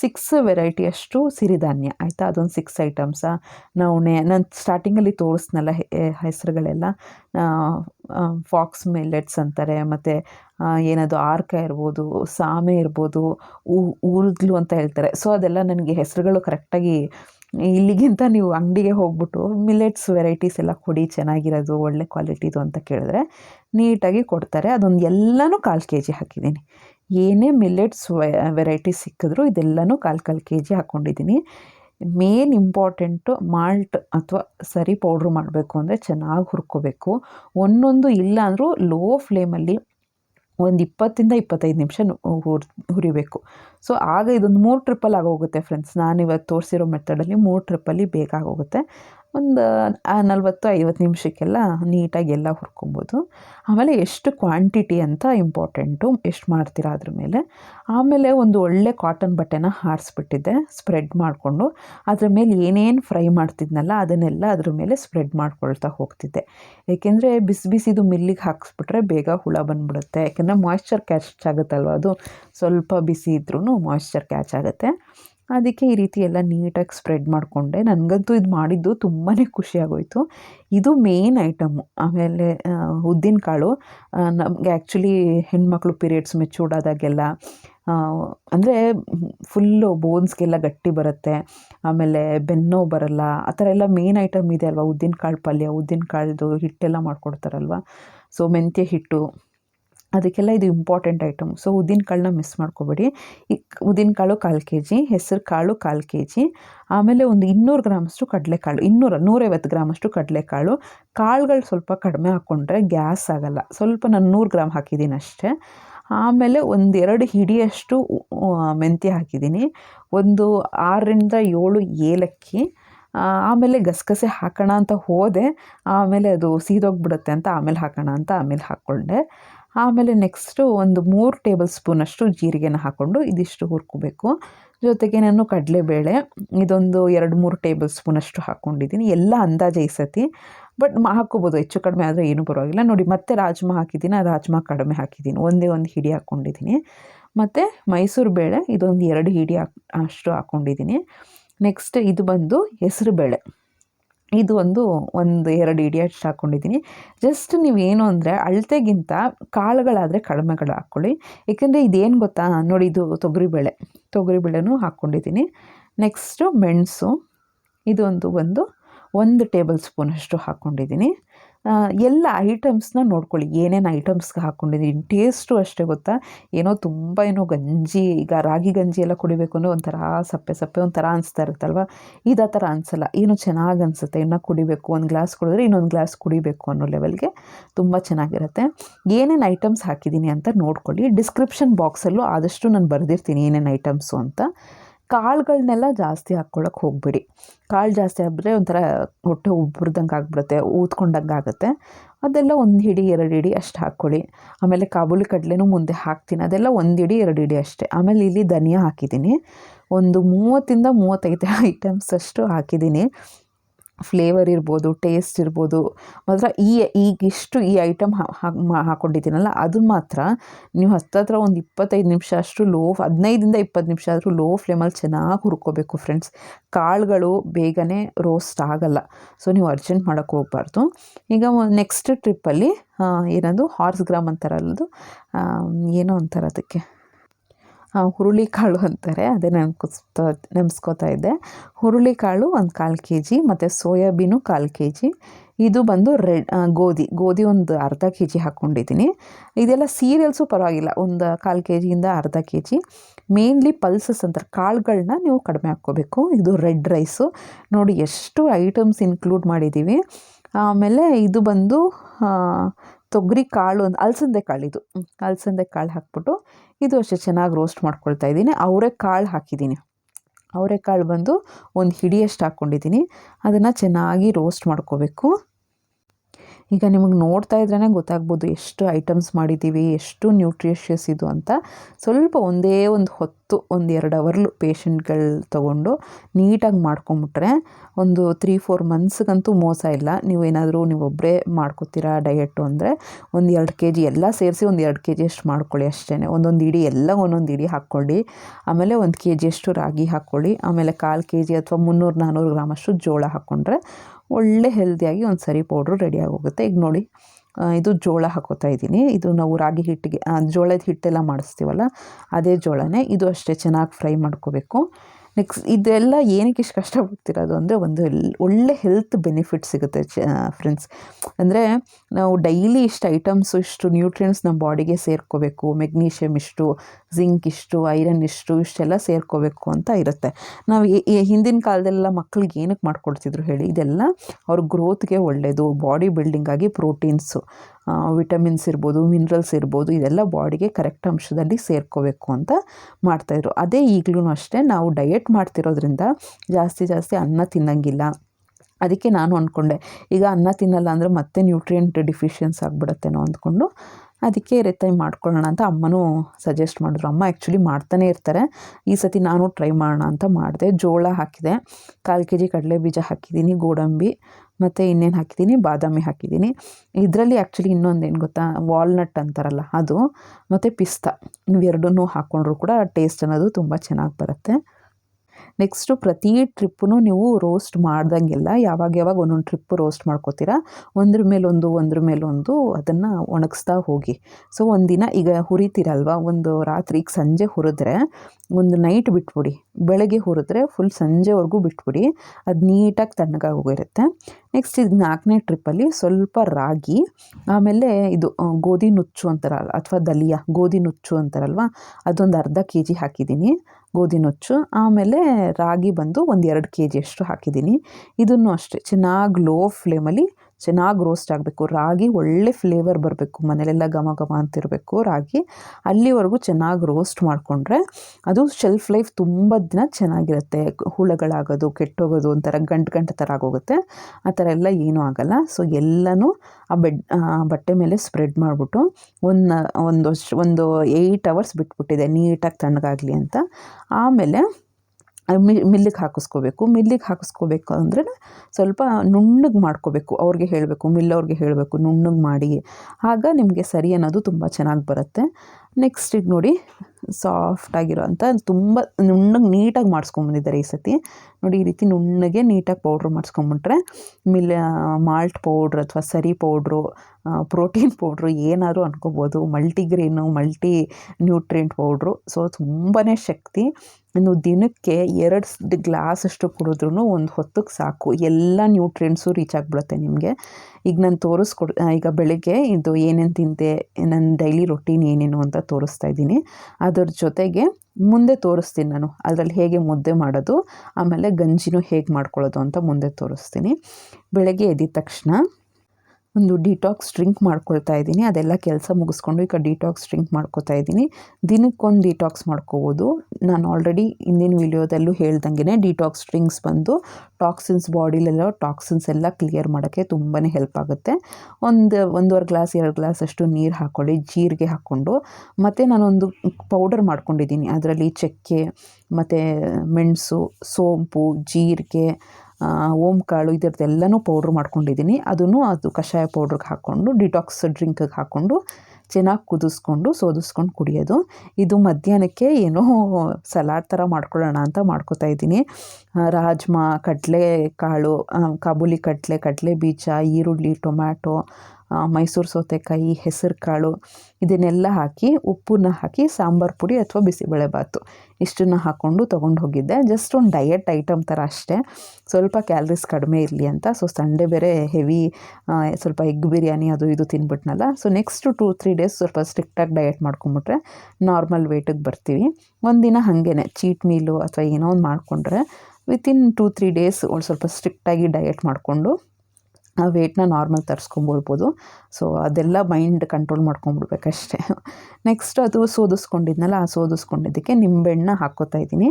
ಸಿಕ್ಸ್ ವೆರೈಟಿ ಅಷ್ಟು ಸಿರಿಧಾನ್ಯ ಆಯಿತಾ? ಅದೊಂದು ಸಿಕ್ಸ್ ಐಟಮ್ಸ ನವಣೆ ನಾನು ಸ್ಟಾರ್ಟಿಂಗಲ್ಲಿ ತೋರಿಸ್ನಲ್ಲ ಹೆಸರುಗಳೆಲ್ಲ. ಫಾಕ್ಸ್ ಮಿಲ್ಲೆಟ್ಸ್ ಅಂತಾರೆ, ಮತ್ತು ಏನದು ಆರ್ಕ ಇರ್ಬೋದು, ಸಾಮೆ ಇರ್ಬೋದು ಊರ್ದ್ಲು ಅಂತ ಹೇಳ್ತಾರೆ. ಸೊ ಅದೆಲ್ಲ ನನಗೆ ಹೆಸರುಗಳು ಕರೆಕ್ಟಾಗಿ ಇಲ್ಲಿಗಿಂತ ನೀವು ಅಂಗಡಿಗೆ ಹೋಗ್ಬಿಟ್ಟು ಮಿಲ್ಲೆಟ್ಸ್ ವೆರೈಟೀಸ್ ಎಲ್ಲ ಕೊಡಿ, ಚೆನ್ನಾಗಿರೋದು, ಒಳ್ಳೆ ಕ್ವಾಲಿಟಿದು ಅಂತ ಕೇಳಿದ್ರೆ ನೀಟಾಗಿ ಕೊಡ್ತಾರೆ. ಅದೊಂದು ಎಲ್ಲನೂ ಕಾಲು ಕೆ ಜಿ ಹಾಕಿದ್ದೀನಿ. ಏನೇ ಮಿಲ್ಲೆಟ್ಸ್ ವೆರೈಟಿ ಸಿಕ್ಕಿದ್ರು ಇದೆಲ್ಲನೂ ಕಾಲು ಕಾಲು ಕೆ ಜಿ ಹಾಕ್ಕೊಂಡಿದ್ದೀನಿ. ಮೇನ್ ಇಂಪಾರ್ಟೆಂಟು ಮಾಲ್ಟ್ ಅಥವಾ ಸರಿ ಪೌಡ್ರ್ ಮಾಡಬೇಕು ಅಂದರೆ ಚೆನ್ನಾಗಿ ಹುರ್ಕೋಬೇಕು. ಒಂದೊಂದು ಇಲ್ಲ ಅಂದರೂ ಲೋ ಫ್ಲೇಮಲ್ಲಿ ಒಂದು ಇಪ್ಪತ್ತಿಂದ ಇಪ್ಪತ್ತೈದು ನಿಮಿಷ ಹುರ್, ಹುರಿಬೇಕು. ಸೊ ಆಗ ಇದೊಂದು ಮೂರು ಟ್ರಿಪ್ಪಲ್ಲಿ ಆಗೋಗುತ್ತೆ ಫ್ರೆಂಡ್ಸ್ ನಾನು ಇವತ್ತು ತೋರಿಸಿರೋ ಮೆಥಡಲ್ಲಿ ಮೂರು ಟ್ರಿಪ್ಪಲ್ಲಿ ಬೇಗ ಆಗೋಗುತ್ತೆ ಒಂದು ನಲವತ್ತು, ಐವತ್ತು ನಿಮಿಷಕ್ಕೆಲ್ಲ ನೀಟಾಗಿ ಎಲ್ಲ ಹುರ್ಕೊಬೋದು. ಆಮೇಲೆ ಎಷ್ಟು ಕ್ವಾಂಟಿಟಿ ಅಂತ ಇಂಪಾರ್ಟೆಂಟು ಎಷ್ಟು ಮಾಡ್ತೀರಾ ಅದ್ರ ಮೇಲೆ. ಆಮೇಲೆ ಒಂದು ಒಳ್ಳೆ ಕಾಟನ್ ಬಟ್ಟೆನ ಹಾರಿಸ್ಬಿಟ್ಟಿದ್ದೆ ಸ್ಪ್ರೆಡ್ ಮಾಡಿಕೊಂಡು. ಅದ್ರ ಮೇಲೆ ಏನೇನು ಫ್ರೈ ಮಾಡ್ತಿದ್ನಲ್ಲ ಅದನ್ನೆಲ್ಲ ಅದ್ರ ಮೇಲೆ ಸ್ಪ್ರೆಡ್ ಮಾಡ್ಕೊಳ್ತಾ ಹೋಗ್ತಿದ್ದೆ. ಏಕೆಂದರೆ ಬಿಸಿ ಬಿಸಿದು ಮಿಲ್ಲಿಗೆ ಹಾಕಿಸ್ಬಿಟ್ರೆ ಬೇಗ ಹುಳ ಬಂದ್ಬಿಡುತ್ತೆ. ಯಾಕೆಂದರೆ ಮಾಯ್ಶ್ಚರ್ ಕ್ಯಾಚ್ ಆಗುತ್ತಲ್ವ ಅದು? ಸ್ವಲ್ಪ ಬಿಸಿ ಇದ್ರೂ ಮಾಯ್ಶ್ಚರ್ ಕ್ಯಾಚ್ ಆಗುತ್ತೆ. ಅದಕ್ಕೆ ಈ ರೀತಿ ಎಲ್ಲ ನೀಟಾಗಿ ಸ್ಪ್ರೆಡ್ ಮಾಡಿಕೊಂಡೆ. ನನಗಂತೂ ಇದು ಮಾಡಿದ್ದು ತುಂಬಾ ಖುಷಿಯಾಗೋಯಿತು. ಇದು ಮೇನ್ ಐಟಮು. ಆಮೇಲೆ ಉದ್ದಿನ ಕಾಳು ನಮಗೆ ಆ್ಯಕ್ಚುಲಿ ಹೆಣ್ಮಕ್ಳು ಪೀರಿಯಡ್ಸ್ ಮೆಚೂರ್ಡಾದಾಗೆಲ್ಲ ಅಂದರೆ ಫುಲ್ಲು ಬೋನ್ಸ್ಗೆಲ್ಲ ಗಟ್ಟಿ ಬರುತ್ತೆ. ಆಮೇಲೆ ಬೆನ್ನೋ ಬರಲ್ಲ. ಆ ಥರ ಎಲ್ಲ ಮೇನ್ ಐಟಮ್ ಇದೆ ಅಲ್ವಾ? ಉದ್ದಿನ ಕಾಳು ಪಲ್ಯ ಉದ್ದಿನ ಕಾಳ್ದು ಹಿಟ್ಟೆಲ್ಲ ಮಾಡ್ಕೊಡ್ತಾರಲ್ವ? ಸೊ, ಮೆಂತ್ಯ ಹಿಟ್ಟು. ಅದಕ್ಕೆಲ್ಲ ಇದು ಇಂಪಾರ್ಟೆಂಟ್ ಐಟಮ್ ಸೊ ಉದ್ದಿನ ಕಾಳನ್ನ ಮಿಸ್ ಮಾಡ್ಕೋಬೇಡಿ. ಈ ಉದ್ದಿನ ಕಾಳು ಕಾಲು ಕೆ ಜಿ ಹೆಸರು ಕಾಳು ಕಾಲು ಕೆ ಜಿ ಆಮೇಲೆ ಒಂದು ಇನ್ನೂರು ಗ್ರಾಮಷ್ಟು ಕಡಲೆಕಾಳು, ಇನ್ನೂರ, ನೂರೈವತ್ತು ಗ್ರಾಮಷ್ಟು ಕಡಲೆಕಾಳು. ಕಾಳುಗಳು ಸ್ವಲ್ಪ ಕಡಿಮೆ ಹಾಕ್ಕೊಂಡ್ರೆ ಗ್ಯಾಸ್ ಆಗೋಲ್ಲ. ಸ್ವಲ್ಪ ನಾನು ನೂರು ಗ್ರಾಮ್ ಹಾಕಿದ್ದೀನಿ ಅಷ್ಟೇ. ಆಮೇಲೆ ಒಂದೆರಡು ಹಿಡಿಯಷ್ಟು ಮೆಂತ್ಯ ಹಾಕಿದ್ದೀನಿ ಒಂದು ಆರರಿಂದ ಏಳು ಏಲಕ್ಕಿ. ಆಮೇಲೆ ಗಸಗಸೆ ಹಾಕೋಣ ಅಂತ ಹೋದೆ. ಆಮೇಲೆ ಅದು ಸೀದೋಗ್ಬಿಡುತ್ತೆ ಅಂತ ಆಮೇಲೆ ಹಾಕೋಣ ಅಂತ ಆಮೇಲೆ ಹಾಕ್ಕೊಂಡೆ. ಆಮೇಲೆ ನೆಕ್ಸ್ಟು ಒಂದು ಮೂರು ಟೇಬಲ್ ಸ್ಪೂನಷ್ಟು ಜೀರಿಗೆನ ಹಾಕ್ಕೊಂಡು ಇದಿಷ್ಟು ಹುರ್ಕೋಬೇಕು. ಜೊತೆಗೆ ನಾನು ಕಡಲೆಬೇಳೆ, ಇದೊಂದು ಎರಡು ಮೂರು ಟೇಬಲ್ ಸ್ಪೂನಷ್ಟು ಹಾಕ್ಕೊಂಡಿದ್ದೀನಿ. ಎಲ್ಲ ಅಂದಾಜ ಈ ಸತಿ. ಬಟ್ ಹಾಕ್ಕೋಬೋದು. ಹೆಚ್ಚು ಕಡಿಮೆ ಆದರೆ ಏನೂ ಪರವಾಗಿಲ್ಲ. ನೋಡಿ, ಮತ್ತೆ ರಾಜ್ಮಾ ಹಾಕಿದ್ದೀನಿ. ರಾಜ್ಮಾ ಕಡಿಮೆ ಹಾಕಿದ್ದೀನಿ. ಒಂದೇ ಒಂದು ಹಿಡಿ ಹಾಕ್ಕೊಂಡಿದ್ದೀನಿ. ಮತ್ತು ಮೈಸೂರು ಬೇಳೆ, ಇದೊಂದು ಎರಡು ಹಿಡಿ ಹಾಕ್, ಅಷ್ಟು ಹಾಕ್ಕೊಂಡಿದ್ದೀನಿ. ನೆಕ್ಸ್ಟ್ ಇದು ಬಂದು ಹೆಸರು ಬೇಳೆ. ಇದು ಒಂದು ಒಂದು ಎರಡು ಇಡಿಯಟ್ಸ್ ಹಾಕ್ಕೊಂಡಿದ್ದೀನಿ ಜಸ್ಟ್ ನೀವೇನು ಅಂದರೆ ಅಳತೆಗಿಂತ ಕಾಳುಗಳಾದರೆ ಕಡಿಮೆಗಳು ಹಾಕ್ಕೊಳ್ಳಿ. ಏಕೆಂದರೆ ಇದೇನು ಗೊತ್ತಾ? ನೋಡಿ ಇದು ತೊಗರಿಬೇಳೆ. ತೊಗರಿಬೇಳೆನೂ ಹಾಕ್ಕೊಂಡಿದ್ದೀನಿ ನೆಕ್ಸ್ಟು ಮೆಣಸು. ಇದೊಂದು ಒಂದು ಒಂದು ಟೇಬಲ್ ಸ್ಪೂನಷ್ಟು ಹಾಕ್ಕೊಂಡಿದ್ದೀನಿ ಎಲ್ಲ ಐಟಮ್ಸ್ನ ನೋಡ್ಕೊಳ್ಳಿ. ಏನೇನು ಐಟಮ್ಸ್ಗೆ ಹಾಕ್ಕೊಂಡಿದ್ದೀನಿ ಟೇಸ್ಟು ಅಷ್ಟೇ ಗೊತ್ತಾ? ಏನೋ ತುಂಬ ಏನೋ ಗಂಜಿ, ಈಗ ರಾಗಿ ಗಂಜಿ ಎಲ್ಲ ಕುಡಿಬೇಕು ಅಂದರೆ ಒಂಥರ ಸಪ್ಪೆ ಸಪ್ಪೆ ಒಂಥರ ಅನಿಸ್ತಾ ಇರುತ್ತಲ್ವ? ಇದು ಆ ಥರ ಅನಿಸಲ್ಲ. ಏನು ಚೆನ್ನಾಗಿ ಅನಿಸುತ್ತೆ? ಇನ್ನೂ ಕುಡಿಬೇಕು. ಒಂದು ಗ್ಲಾಸ್ ಕುಡಿದ್ರೆ ಇನ್ನೊಂದು ಗ್ಲಾಸ್ ಕುಡಿಬೇಕು ಅನ್ನೋ ಲೆವೆಲ್ಗೆ ತುಂಬ ಚೆನ್ನಾಗಿರುತ್ತೆ. ಏನೇನು ಐಟಮ್ಸ್ ಹಾಕಿದ್ದೀನಿ ಅಂತ ನೋಡ್ಕೊಳ್ಳಿ. ಡಿಸ್ಕ್ರಿಪ್ಷನ್ ಬಾಕ್ಸಲ್ಲೂ ಆದಷ್ಟು ನಾನು ಬರೆದಿರ್ತೀನಿ ಏನೇನು ಐಟಮ್ಸು ಅಂತ. ಕಾಳುಗಳನ್ನೆಲ್ಲ ಜಾಸ್ತಿ ಹಾಕ್ಕೊಳ್ಳೋಕೆ ಹೋಗಬೇಡಿ. ಕಾಳು ಜಾಸ್ತಿ ಆದರೆ ಒಂಥರ ಹೊಟ್ಟೆ ಉಬ್ಬರ್ದಂಗೆ ಆಗಿಬಿಡುತ್ತೆ, ಊದ್ಕೊಂಡಂಗೆ ಆಗುತ್ತೆ. ಅದೆಲ್ಲ ಒಂದು ಹಿಡಿ, ಎರಡು ಹಿಡಿ ಅಷ್ಟು ಹಾಕ್ಕೊಳ್ಳಿ. ಆಮೇಲೆ ಕಾಬೂಲಿ ಕಡಲೆನೂ ಮುಂದೆ ಹಾಕ್ತೀನಿ. ಅದೆಲ್ಲ ಒಂದು ಹಿಡಿ, ಎರಡು ಹಿಡಿ ಅಷ್ಟೇ. ಆಮೇಲೆ ಇಲ್ಲಿ ಧನಿಯಾ ಹಾಕಿದ್ದೀನಿ. ಒಂದು ಮೂವತ್ತಿಂದ ಮೂವತ್ತೈದು *laughs* ಐಟಮ್ಸ್ ಅಷ್ಟು ಹಾಕಿದ್ದೀನಿ. ಫ್ಲೇವರ್ ಇರ್ಬೋದು, ಟೇಸ್ಟ್ ಇರ್ಬೋದು, ಮಾತ್ರ ಈ, ಈಗಿಷ್ಟು ಈ ಐಟಮ್ ಹಾಕ್ಕೊಂಡಿದ್ದೀನಲ್ಲ ಅದು ಮಾತ್ರ ನೀವು ಹತ್ತತ್ರ ಒಂದು ಇಪ್ಪತ್ತೈದು ನಿಮಿಷ ಅಷ್ಟು ಲೋ, ಹದಿನೈದಿಂದ ಇಪ್ಪತ್ತು ನಿಮಿಷ ಆದರೂ ಲೋ ಫ್ಲೇಮಲ್ಲಿ ಚೆನ್ನಾಗಿ ಹುರ್ಕೋಬೇಕು ಫ್ರೆಂಡ್ಸ್. ಕಾಳುಗಳು ಬೇಗನೆ ರೋಸ್ಟ್ ಆಗಲ್ಲ. ಸೊ, ನೀವು ಅರ್ಜೆಂಟ್ ಮಾಡೋಕ್ಕೆ ಹೋಗಬಾರ್ದು. ಈಗ ನೆಕ್ಸ್ಟ್ ಟ್ರಿಪ್ಪಲ್ಲಿ ಏನದು ಹಾರ್ಸ್ ಗ್ರಾಮ್ ಅಂತಾರಲ್ಲದು ಏನೋ ಅಂತಾರೆ ಅದಕ್ಕೆ. ಹುರುಳಿಕಾಳು ಅಂತಾರೆ, ಅದೇ ನಾನು ನೆನೆಸ್ಕೋತಾ ಇದ್ದೆ. ಹುರುಳಿಕಾಳು ಒಂದು ಕಾಲು ಕೆ ಜಿ ಮತ್ತು ಸೋಯಾಬೀನು ಕಾಲು ಕೆ ಜಿ ಇದು ಬಂದು ರೆಡ್ ಗೋಧಿ ಗೋಧಿ ಒಂದು ಅರ್ಧ ಕೆ ಜಿ ಹಾಕ್ಕೊಂಡಿದ್ದೀನಿ ಇದೆಲ್ಲ ಸೀರಿಯಲ್ಸು ಪರವಾಗಿಲ್ಲ, ಒಂದು ಕಾಲು ಕೆ ಜಿಯಿಂದ ಅರ್ಧ ಕೆ ಜಿ ಮೇನ್ಲಿ ಪಲ್ಸಸ್ ಅಂತಾರೆ ಕಾಳುಗಳನ್ನ ನೀವು ಕಡಿಮೆ ಹಾಕ್ಕೋಬೇಕು. ಇದು ರೆಡ್ ರೈಸು. ನೋಡಿ, ಎಷ್ಟು ಐಟಮ್ಸ್ ಇನ್ಕ್ಲೂಡ್ ಮಾಡಿದ್ದೀವಿ. ಆಮೇಲೆ ಇದು ಬಂದು ತೊಗರಿ ಕಾಳು ಒಂದು ಅಲಸಂದೆ ಕಾಳು ಇದು. ಅಲಸಂದೆ ಕಾಳು ಹಾಕ್ಬಿಟ್ಟು ಇದು ಅಷ್ಟೇ ಚೆನ್ನಾಗಿ ರೋಸ್ಟ್ ಮಾಡ್ಕೊಳ್ತಾ ಇದ್ದೀನಿ. ಅವರೆಕಾಳು ಹಾಕಿದ್ದೀನಿ. ಅವರೆಕಾಳು ಬಂದು ಒಂದು ಹಿಡಿಯಷ್ಟು ಹಾಕ್ಕೊಂಡಿದ್ದೀನಿ ಅದನ್ನು ಚೆನ್ನಾಗಿ ರೋಸ್ಟ್ ಮಾಡ್ಕೋಬೇಕು. ಈಗ ನಿಮಗೆ ನೋಡ್ತಾ ಇದ್ರೇ ಗೊತ್ತಾಗ್ಬೋದು ಎಷ್ಟು ಐಟಮ್ಸ್ ಮಾಡಿದ್ದೀವಿ ಎಷ್ಟು ನ್ಯೂಟ್ರಿಷಿಯಸ್ ಇದು ಅಂತ. ಸ್ವಲ್ಪ ಒಂದೇ ಒಂದು ಹೊತ್ತು, ಒಂದು ಎರಡು ಅವರ್ಲು ಪೇಷಂಟ್ಗಳು ತೊಗೊಂಡು ನೀಟಾಗಿ ಮಾಡ್ಕೊಂಬಿಟ್ರೆ ಒಂದು ತ್ರೀ ಫೋರ್ ಮಂತ್ಸ್ಗಂತೂ ಮೋಸ ಇಲ್ಲ. ನೀವು ಏನಾದರೂ ನೀವು ಒಬ್ಬರೇ ಮಾಡ್ಕೋತೀರಾ ಡಯೆಟ್ಟು ಅಂದರೆ ಒಂದು ಎರಡು ಕೆ ಜಿ ಎಲ್ಲ ಸೇರಿಸಿ ಒಂದು ಎರಡು ಕೆ ಜಿ ಅಷ್ಟು ಮಾಡ್ಕೊಳ್ಳಿ ಅಷ್ಟೇ ಒಂದೊಂದು ಇಡಿ ಎಲ್ಲ ಒಂದೊಂದು ಇಡಿ ಹಾಕ್ಕೊಳ್ಳಿ. ಆಮೇಲೆ ಒಂದು ಕೆ ಜಿಯಷ್ಟು ರಾಗಿ ಹಾಕ್ಕೊಳ್ಳಿ. ಆಮೇಲೆ ಕಾಲು ಕೆ ಜಿ ಅಥವಾ ಮುನ್ನೂರು ನಾನ್ನೂರು ಗ್ರಾಮಷ್ಟು ಜೋಳ ಹಾಕ್ಕೊಂಡ್ರೆ ಒಳ್ಳೆ ಹೆಲ್ದಿಯಾಗಿ ಒಂದು ಸರಿ ಪೌಡ್ರು ರೆಡಿಯಾಗಿ ಹೋಗುತ್ತೆ ಈಗ ನೋಡಿ ಇದು ಜೋಳ ಹಾಕೋತಾ ಇದ್ದೀನಿ. ಇದು ನಾವು ರಾಗಿ ಹಿಟ್ಟಿಗೆ ಜೋಳದ ಹಿಟ್ಟೆಲ್ಲ ಮಾಡಿಸ್ತೀವಲ್ಲ, ಅದೇ ಜೋಳನೇ. ಇದು ಅಷ್ಟೇ ಚೆನ್ನಾಗಿ ಫ್ರೈ ಮಾಡ್ಕೋಬೇಕು. ನೆಕ್ಸ್ಟ್ ಇದೆಲ್ಲ ಏನಕ್ಕೆ ಇಷ್ಟು ಕಷ್ಟಪಡ್ತಿರೋದು ಅಂದರೆ ಒಂದು ಒಳ್ಳೆ ಹೆಲ್ತ್ ಬೆನಿಫಿಟ್ ಸಿಗುತ್ತೆ ಫ್ರೆಂಡ್ಸ್ ಅಂದರೆ ನಾವು ಡೈಲಿ ಇಷ್ಟು ಐಟಮ್ಸು ಇಷ್ಟು ನ್ಯೂಟ್ರಿಯೆಂಟ್ಸ್ ನಮ್ಮ ಬಾಡಿಗೆ ಸೇರ್ಕೋಬೇಕು. ಮೆಗ್ನೀಷಿಯಮ್ ಇಷ್ಟು ಜಿಂಕ್ ಇಷ್ಟು ಐರನ್ ಇಷ್ಟು, ಇಷ್ಟೆಲ್ಲ ಸೇರ್ಕೋಬೇಕು ಅಂತ ಇರುತ್ತೆ. ನಾವು ಹಿಂದಿನ ಕಾಲದಲ್ಲೆಲ್ಲ ಮಕ್ಳಿಗೆ ಏನಕ್ಕೆ ಮಾಡಿಕೊಡ್ತಿದ್ರು ಹೇಳಿ? ಇದೆಲ್ಲ ಅವ್ರ ಗ್ರೋತ್ಗೆ ಒಳ್ಳೆಯದು ಬಾಡಿ ಬಿಲ್ಡಿಂಗಾಗಿ ಪ್ರೋಟೀನ್ಸು ವಿಟಮಿನ್ಸ್ ಇರ್ಬೋದು ಮಿನರಲ್ಸ್ ಇರ್ಬೋದು, ಇದೆಲ್ಲ ಬಾಡಿಗೆ ಕರೆಕ್ಟ್ ಅಂಶದಲ್ಲಿ ಸೇರ್ಕೋಬೇಕು ಅಂತ ಮಾಡ್ತಾಯಿದ್ರು ಅದೇ ಈಗಲೂ ಅಷ್ಟೇ ನಾವು ಡಯೆಟ್ ಮಾಡ್ತಿರೋದ್ರಿಂದ ಜಾಸ್ತಿ ಜಾಸ್ತಿ ಅನ್ನ ತಿನ್ನಂಗಿಲ್ಲ. ಅದಕ್ಕೆ ನಾನು ಅಂದ್ಕೊಂಡೆ ಈಗ ಅನ್ನ ತಿನ್ನಲ್ಲ ಅಂದರೆ ಮತ್ತೆ ನ್ಯೂಟ್ರಿಯೆಂಟ್ ಡಿಫಿಷಿಯನ್ಸ್ ಆಗಿಬಿಡತ್ತೇನೋ ಅಂದ್ಕೊಂಡು ಅದಕ್ಕೆ ರೆತ್ತಾಯಿ ಮಾಡ್ಕೊಳ್ಳೋಣ ಅಂತ ಅಮ್ಮನೂ ಸಜೆಸ್ಟ್ ಮಾಡಿದ್ರು. ಅಮ್ಮ ಆ್ಯಕ್ಚುಲಿ ಮಾಡ್ತಾನೆ ಇರ್ತಾರೆ. ಈ ಸತಿ ನಾನು ಟ್ರೈ ಮಾಡೋಣ ಅಂತ ಮಾಡಿದೆ. ಜೋಳ ಹಾಕಿದೆ. ಕಾಲು ಕೆ ಜಿ ಕಡಲೆ ಬೀಜ ಹಾಕಿದ್ದೀನಿ, ಗೋಡಂಬಿ, ಮತ್ತು ಇನ್ನೇನು ಹಾಕಿದ್ದೀನಿ? ಬಾದಾಮಿ ಹಾಕಿದ್ದೀನಿ. ಇದರಲ್ಲಿ ಆ್ಯಕ್ಚುಲಿ ಇನ್ನೊಂದು ಏನು ಗೊತ್ತಾ? ವಾಲ್ನಟ್ ಅಂತಾರಲ್ಲ, ಅದು, ಮತ್ತು ಪಿಸ್ತಾ. ಇವೆರಡನ್ನೂ ಹಾಕ್ಕೊಂಡ್ರು ಕೂಡ ಟೇಸ್ಟ್ ಅನ್ನೋದು ತುಂಬ ಚೆನ್ನಾಗಿ ಬರುತ್ತೆ. ನೆಕ್ಸ್ಟು ಪ್ರತಿ ಟ್ರಿಪ್ಪು ನೀವು ರೋಸ್ಟ್ ಮಾಡ್ದಂಗೆಲ್ಲ ಯಾವಾಗ ಯಾವಾಗ ಒಂದೊಂದು ಟ್ರಿಪ್ಪು ರೋಸ್ಟ್ ಮಾಡ್ಕೋತೀರಾ, ಒಂದ್ರ ಮೇಲೊಂದು ಒಂದ್ರ ಮೇಲೊಂದು ಅದನ್ನು ಒಣಗಿಸ್ತಾ ಹೋಗಿ. ಸೊ ಒಂದಿನ ಈಗ ಹುರಿತೀರಲ್ವ, ಒಂದು ರಾತ್ರಿ ಸಂಜೆ ಹುರಿದ್ರೆ ಒಂದು ನೈಟ್ ಬಿಟ್ಬಿಡಿ. ಬೆಳಗ್ಗೆ ಹುರಿದ್ರೆ ಫುಲ್ ಸಂಜೆವರೆಗೂ ಬಿಟ್ಬಿಡಿ. ಅದು ನೀಟಾಗಿ ತಣ್ಣಗಾಗಿ ಹೋಗಿರುತ್ತೆ. ನೆಕ್ಸ್ಟ್ ಇದು ನಾಲ್ಕನೇ ಟ್ರಿಪ್ಪಲ್ಲಿ ಸ್ವಲ್ಪ ರಾಗಿ, ಆಮೇಲೆ ಇದು ಗೋಧಿ ನುಚ್ಚು ಅಂತಾರಲ್ಲ, ಅಥವಾ ದಲಿಯಾ, ಗೋಧಿ ನುಚ್ಚು ಅಂತಾರಲ್ವ, ಅದೊಂದು ಅರ್ಧ ಕೆ ಜಿ ಹಾಕಿದ್ದೀನಿ. ಗೋಧಿ ನುಚ್ಚು ಆಮೇಲೆ ರಾಗಿ ಬಂದು ಒಂದು ಎರಡು ಕೆ ಜಿಯಷ್ಟು ಹಾಕಿದ್ದೀನಿ. ಇದನ್ನು ಅಷ್ಟೇ, ಚೆನ್ನಾಗಿ ಲೋ ಫ್ಲೇಮಲ್ಲಿ ಚೆನ್ನಾಗಿ ರೋಸ್ಟ್ ಆಗಬೇಕು. ರಾಗಿ ಒಳ್ಳೆ ಫ್ಲೇವರ್ ಬರಬೇಕು. ಮನೇಲೆಲ್ಲ ಘಮ ಘಮ ಅಂತಿರಬೇಕು ರಾಗಿ. ಅಲ್ಲಿವರೆಗೂ ಚೆನ್ನಾಗಿ ರೋಸ್ಟ್ ಮಾಡಿಕೊಂಡ್ರೆ ಅದು ಶೆಲ್ಫ್ ಲೈಫ್ ತುಂಬ ದಿನ ಚೆನ್ನಾಗಿರುತ್ತೆ. ಹುಳಗಳಾಗೋದು, ಕೆಟ್ಟೋಗೋದು ಒಂಥರ ಗಂಟು ಗಂಟು ಥರ ಆಗೋಗುತ್ತೆ. ಆ ಥರ ಎಲ್ಲ ಏನೂ ಆಗಲ್ಲ. ಸೊ ಎಲ್ಲನೂ ಆ ಬೆಡ್ ಬಟ್ಟೆ ಮೇಲೆ ಸ್ಪ್ರೆಡ್ ಮಾಡಿಬಿಟ್ಟು ಒಂದು ಒಂದು ಒಂದು ಏಯ್ಟ್ ಅವರ್ಸ್ ಬಿಟ್ಬಿಟ್ಟಿದೆ. ನೀಟಾಗಿ ತಣ್ಣಗಾಗಲಿ ಅಂತ. ಆಮೇಲೆ ಮಿಲ್ಲಿಗೆ ಹಾಕಿಸ್ಕೋಬೇಕು. ಮಿಲ್ಲಿಗೆ ಹಾಕಿಸ್ಕೋಬೇಕು ಅಂದ್ರೆ ಸ್ವಲ್ಪ ನುಣ್ಣಗೆ ಮಾಡ್ಕೋಬೇಕು. ಅವ್ರಿಗೆ ಹೇಳಬೇಕು, ಮಿಲ್ಲವ್ರಿಗೆ ಹೇಳಬೇಕು, ನುಣ್ಣಗೆ ಮಾಡಿ. ಆಗ ನಿಮಗೆ ಸರಿ ಅನ್ನೋದು ತುಂಬ ಚೆನ್ನಾಗಿ ಬರುತ್ತೆ. ನೆಕ್ಸ್ಟ್ ಈಗ ನೋಡಿ ಸಾಫ್ಟಾಗಿರೋ ಅಂಥ ತುಂಬ ನುಣ್ಣಗೆ ನೀಟಾಗಿ ಮಾಡಿಸ್ಕೊಂಬಂದಿದ್ದಾರೆ ಈ ಸತಿ. ನೋಡಿ, ಈ ರೀತಿ ನುಣ್ಣಗೆ ನೀಟಾಗಿ ಪೌಡ್ರ್ ಮಾಡಿಸ್ಕೊಂಬಿಟ್ರೆ, ಮಿಲ್ ಮಾಲ್ಟ್ ಪೌಡ್ರ್ ಅಥವಾ ಸರಿ ಪೌಡ್ರು ಪ್ರೋಟೀನ್ ಪೌಡ್ರು ಏನಾದರೂ ಅನ್ಕೋಬೋದು. Multigrain multi nutrient powder so ತುಂಬಾ ಶಕ್ತಿ. ಇನ್ನು ದಿನಕ್ಕೆ ಎರಡು ಗ್ಲಾಸ್ ಅಷ್ಟು ಕುಡಿದ್ರೂ ಒಂದು ಹೊತ್ತಿಗೆ ಸಾಕು. ಎಲ್ಲ ನ್ಯೂಟ್ರಿಯೆಂಟ್ಸು ರೀಚ್ ಆಗಿಬಿಡುತ್ತೆ ನಿಮಗೆ. ಈಗ ನಾನು ತೋರಿಸ್ಕೊಡ್ ಈಗ ಬೆಳಗ್ಗೆ ಇದು ಏನೇನು ತಿಂದೆ, ನನ್ನ ಡೈಲಿ ರೊಟೀನ್ ಏನೇನು ಅಂತ ತೋರಿಸ್ತಾ ಇದ್ದೀನಿ. ಅದರ ಜೊತೆಗೆ ಮುಂದೆ ತೋರಿಸ್ತೀನಿ ನಾನು. ಅದರಲ್ಲಿ ಹೇಗೆ ಮುದ್ದೆ ಮಾಡೋದು, ಆಮೇಲೆ ಗಂಜಿನೂ ಹೇಗೆ ಮಾಡ್ಕೊಳ್ಳೋದು ಅಂತ ಮುಂದೆ ತೋರಿಸ್ತೀನಿ. ಬೆಳಗ್ಗೆ ಎದ್ದಿದ ತಕ್ಷಣ ಒಂದು ಡಿಟಾಕ್ಸ್ ಡ್ರಿಂಕ್ ಮಾಡ್ಕೊಳ್ತಾ ಇದ್ದೀನಿ. ಅದೆಲ್ಲ ಕೆಲಸ ಮುಗಿಸ್ಕೊಂಡು ಈಗ ಡಿಟಾಕ್ಸ್ ಡ್ರಿಂಕ್ ಮಾಡ್ಕೊತಾ ಇದ್ದೀನಿ. ದಿನಕ್ಕೊಂದು ಡಿಟಾಕ್ಸ್ ಮಾಡ್ಕೋಬೋದು. ನಾನು ಆಲ್ರೆಡಿ ಹಿಂದಿನ ವಿಡಿಯೋದಲ್ಲೂ ಹೇಳ್ದಂಗೆ ಡಿಟಾಕ್ಸ್ ಡ್ರಿಂಕ್ಸ್ ಬಂದು ಟಾಕ್ಸಿನ್ಸ್ ಬಾಡಿಲೆಲ್ಲ ಟಾಕ್ಸಿನ್ಸ್ ಎಲ್ಲ ಕ್ಲಿಯರ್ ಮಾಡೋಕ್ಕೆ ತುಂಬಾ ಹೆಲ್ಪ್ ಆಗುತ್ತೆ. ಒಂದು, ಒಂದೂವರೆ ಗ್ಲಾಸ್, ಎರಡು ಗ್ಲಾಸ್ ಅಷ್ಟು ನೀರು ಹಾಕ್ಕೊಳ್ಳಿ ಜೀರಿಗೆ ಹಾಕ್ಕೊಂಡು. ಮತ್ತು ನಾನೊಂದು ಪೌಡರ್ ಮಾಡ್ಕೊಂಡಿದ್ದೀನಿ. ಅದರಲ್ಲಿ ಚಕ್ಕೆ, ಮತ್ತು ಮೆಣಸು, ಸೋಂಪು, ಜೀರಿಗೆ ಆ, ಕಾಳು ಇದರದ್ದೆಲ್ಲನೂ ಪೌಡ್ರ್ ಮಾಡ್ಕೊಂಡಿದ್ದೀನಿ. ಅದನ್ನು ಅದು ಕಷಾಯ ಪೌಡ್ರಿಗೆ ಹಾಕ್ಕೊಂಡು ಡಿಟಾಕ್ಸ್ ಡ್ರಿಂಕಿಗೆ ಹಾಕ್ಕೊಂಡು ಚೆನ್ನಾಗಿ ಕುದಿಸ್ಕೊಂಡು ಸೋದಿಸ್ಕೊಂಡು ಕುಡಿಯೋದು. ಇದು ಮಧ್ಯಾಹ್ನಕ್ಕೆ ಏನೋ ಸಲಾಡ್ ಥರ ಮಾಡ್ಕೊಳ್ಳೋಣ ಅಂತ ಮಾಡ್ಕೊತಾ ಇದ್ದೀನಿ. ರಾಜ್ಮಾ ಕಡಲೆ ಕಾಳು ಕಾಬೂಲಿ ಕಡಲೆ ಕಡಲೆ ಬೀಜ ಈರುಳ್ಳಿ ಟೊಮ್ಯಾಟೊ ಮೈಸೂರು ಸೌತೆಕಾಯಿ ಹೆಸರು ಕಾಳು ಇದನ್ನೆಲ್ಲ ಹಾಕಿ ಉಪ್ಪನ್ನ ಹಾಕಿ ಸಾಂಬಾರು ಪುಡಿ ಅಥವಾ ಬಿಸಿಬೇಳೆಬಾತು ಇಷ್ಟನ್ನು ಹಾಕ್ಕೊಂಡು ತೊಗೊಂಡು ಹೋಗಿದ್ದೆ. ಜಸ್ಟ್ ಒಂದು ಡಯಟ್ ಐಟಮ್ ಥರ ಅಷ್ಟೇ. ಸ್ವಲ್ಪ ಕ್ಯಾಲ್ರೀಸ್ ಕಡಿಮೆ ಇರಲಿ ಅಂತ. ಸೊ ಸಂಡೆ ಬೇರೆ ಹೆವಿ ಸ್ವಲ್ಪ ಎಗ್ ಬಿರಿಯಾನಿ ಅದು ಇದು ತಿನ್ಬಿಟ್ನಲ್ಲ. So next two three days ಸ್ವಲ್ಪ ಸ್ಟ್ರಿಕ್ಟಾಗಿ ಡಯಟ್ ಮಾಡ್ಕೊಂಬಿಟ್ರೆ ನಾರ್ಮಲ್ ವೇಟಿಗೆ ಬರ್ತೀವಿ. ಒಂದಿನ ಹಾಗೇನೆ ಚೀಟ್ ಮೀಲು ಅಥವಾ ಏನೋ ಒಂದು ಮಾಡಿಕೊಂಡ್ರೆ ವಿತಿನ್ ಟೂ ತ್ರೀ ಡೇಸ್ ಒಂದು ಸ್ವಲ್ಪ ಸ್ಟ್ರಿಕ್ಟಾಗಿ ಡಯಟ್ ಮಾಡಿಕೊಂಡು ಆ ವೇಟ್ನ ನಾರ್ಮಲ್ ತರಿಸ್ಕೊಂಬಿಡ್ಬೋದು ಸೊ ಅದೆಲ್ಲ ಮೈಂಡ್ ಕಂಟ್ರೋಲ್ ಮಾಡ್ಕೊಂಬಿಡ್ಬೇಕಷ್ಟೇ. ನೆಕ್ಸ್ಟ್ ಅದು ಸೋದಿಸ್ಕೊಂಡಿದ್ನಲ್ಲ, ಆ ಸೋದಿಸ್ಕೊಂಡಿದ್ದಕ್ಕೆ ನಿಂಬೆಹಣ್ಣ ಹಾಕ್ಕೋತಾ ಇದ್ದೀನಿ.